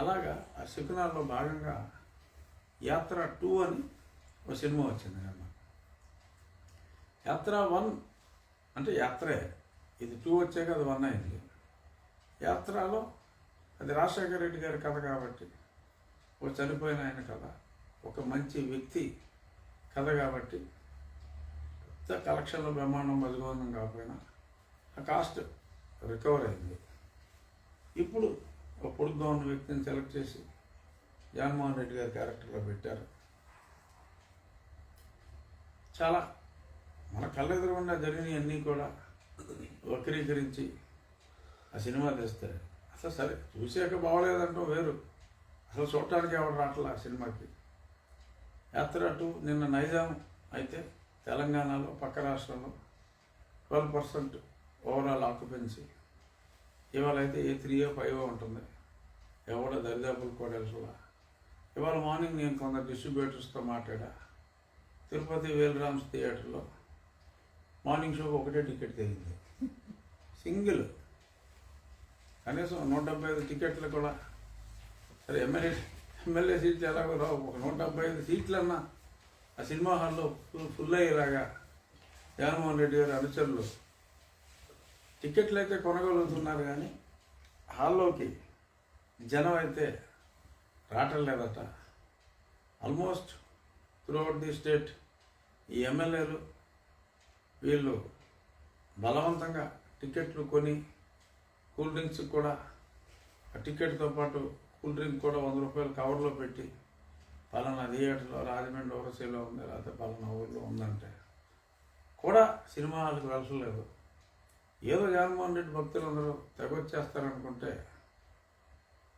అలాగా ఆ శకునాల్లో భాగంగా యాత్ర టూ అని ఒక సినిమా వచ్చింది నిన్న యాత్ర వన్ అంటే యాత్రే. ఇది టూ వచ్చాక అది వన్ అయింది. యాత్రలో అది రాజశేఖర రెడ్డి గారి కథ కాబట్టి ఒక చనిపోయిన ఆయన కథ ఒక మంచి వ్యక్తి కథ కాబట్టి పెద్ద కలెక్షన్లో బ్రహ్మాండం మధుగోందం కాకపోయినా ఆ కాస్ట్ రికవర్ అయింది. ఇప్పుడు ఒక పొడుగ్గా ఉన్న వ్యక్తిని సెలెక్ట్ చేసి జగన్మోహన్ రెడ్డి గారి క్యారెక్టర్లో పెట్టారు. చాలా మన కళ్ళెదురుగుండా జరిగినవన్నీ కూడా వక్రీకరించి ఆ సినిమా తెస్తే అసలు సరే చూసాక బాగోలేదంటాం వేరు. అసలు చూడటానికి ఎవరు రావట్లే ఆ సినిమాకి. యాత్ర అటు నిన్న నైజాం అయితే తెలంగాణలో పక్క రాష్ట్రంలో ట్వెల్వ్ పర్సెంట్ ఓవరాల్ ఆక్యుపెన్సీ ఇవాళ అయితే ఏ త్రీయో ఫైవో ఉంటుంది. ఎవడో దరిదాపులు కూడా ఇవాళ మార్నింగ్ నేను కొందరు డిస్ట్రిబ్యూటర్స్తో మాట్లాడా. తిరుపతి వేలరామ్స్ థియేటర్లో మార్నింగ్ షోకి ఒకటే టికెట్ తెగింది. సింగిల్. కనీసం నూట డెబ్బై ఐదు టికెట్లు కూడా. సరే ఎమ్మెల్యే ఎమ్మెల్యే సీట్లు ఎలాగో రావు. ఒక నూట డెబ్బై ఐదు సీట్లన్నా ఆ సినిమా హాల్లో ఫుల్ ఫుల్ అయ్యేలాగా జగన్మోహన్ రెడ్డి గారి అనుచరులు టికెట్లు అయితే కొనగలుగుతున్నారు కానీ హాల్లోకి జనం అయితే రావటం లేదట. ఆల్మోస్ట్ త్రూఅవుట్ ది స్టేట్ ఈ ఎమ్మెల్యేలు వీళ్ళు బలవంతంగా టికెట్లు కొని కూల్ డ్రింక్స్ కూడా ఆ టికెట్తో పాటు కూల్ డ్రింక్ కూడా వంద రూపాయలు కవర్లో పెట్టి పలానా థియేటర్లో రాజమండ్రి ఓరసీలో ఉంది లేకపోతే పలానా ఊర్లో ఉందంటే కూడా సినిమా హాల్కి వెళ్ళలేదు. ఏదో జగన్మోహన్ రెడ్డి భక్తులందరూ తెగొచ్చేస్తారనుకుంటే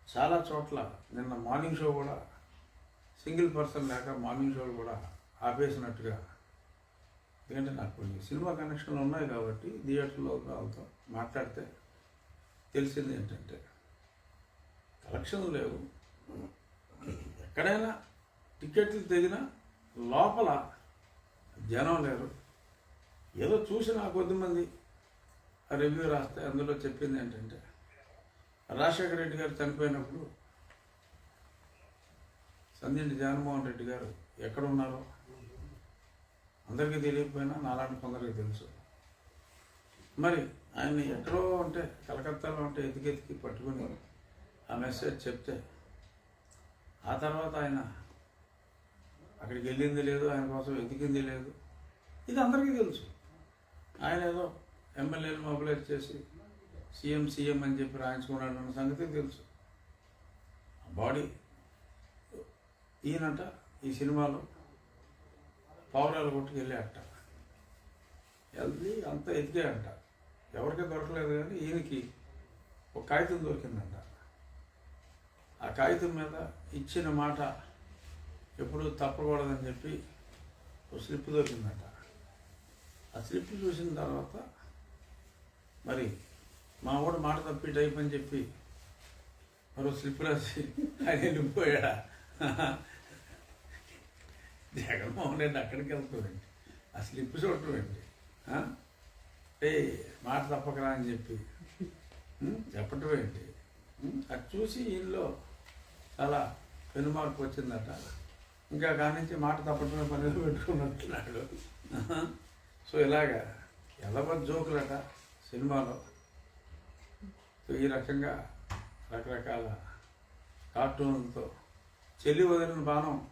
చాలా చోట్ల నిన్న మార్నింగ్ షో కూడా సింగిల్ పర్సన్ లేక మార్నింగ్ షోలు కూడా ఆపేసినట్టుగా ఎందుకంటే నాకు కొన్ని సినిమా కనెక్షన్లు ఉన్నాయి కాబట్టి థియేటర్లో వాళ్ళతో మాట్లాడితే తెలిసింది ఏంటంటే కలెక్షన్లు లేవు. ఎక్కడైనా టికెట్లు తెగినా లోపల జనం లేరు. ఏదో చూసిన కొద్దిమంది రివ్యూ రాస్తే అందులో చెప్పింది ఏంటంటే రాజశేఖర రెడ్డి గారు చనిపోయినప్పుడు సందీటి జగన్మోహన్ రెడ్డి గారు ఎక్కడ ఉన్నారో అందరికీ తెలియకపోయినా నాలాంటి కొందరికి తెలుసు. మరి ఆయన్ని ఎక్కడో ఉంటే కలకత్తాలో ఉంటే ఎతికెతికి పట్టుకుని ఆ మెసేజ్ చెప్తే ఆ తర్వాత ఆయన అక్కడికి వెళ్ళింది లేదు ఆయన కోసం ఎతికింది లేదు ఇది అందరికీ తెలుసు. ఆయన ఏదో ఎమ్మెల్యేలు మొబిలైజ్ చేసి సీఎం సీఎం అని చెప్పి రాయించుకున్నాడు అన్న సంగతి తెలుసు. ఆ బాడీ ఈయనట ఈ సినిమాలో పావురాలు కొట్టుకెళ్ళి అంట వెళ్ళి అంత ఎతికాడంట ఎవరికి దొరకలేదు కానీ ఈయనకి ఒక కాగితం దొరికిందంట. ఆ కాగితం మీద ఇచ్చిన మాట ఎప్పుడు తప్పకూడదని చెప్పి ఒక స్లిప్ దొరికిందంట. ఆ స్లిప్ చూసిన తర్వాత మరి మా వాడు మాట తప్పి టైప్ అని చెప్పి మరో స్లిప్ రాసి ఆయన వెళ్ళిపోయాడా జగన్మోహన్ రెడ్డి అక్కడికి వెళ్తాడండి ఆ స్లిప్ చూడటం ఏంటి? ఏ మాట తప్పకరా అని చెప్పి. ఉం? చెప్పటం ఏంటి? అది చూసి వీళ్ళు చాలా పెనుమార్పు వచ్చిందట. ఇంకా కాడి నుంచి మాట తప్పటమే పనిలో పెట్టుకున్నట్టున్నాడు. సో ఇలాగా ఎలవ జోకులట. సినిమాలో. సో ఈ రకంగా రకరకాల కార్టూన్లతో చెల్లి వదిలిన బాణం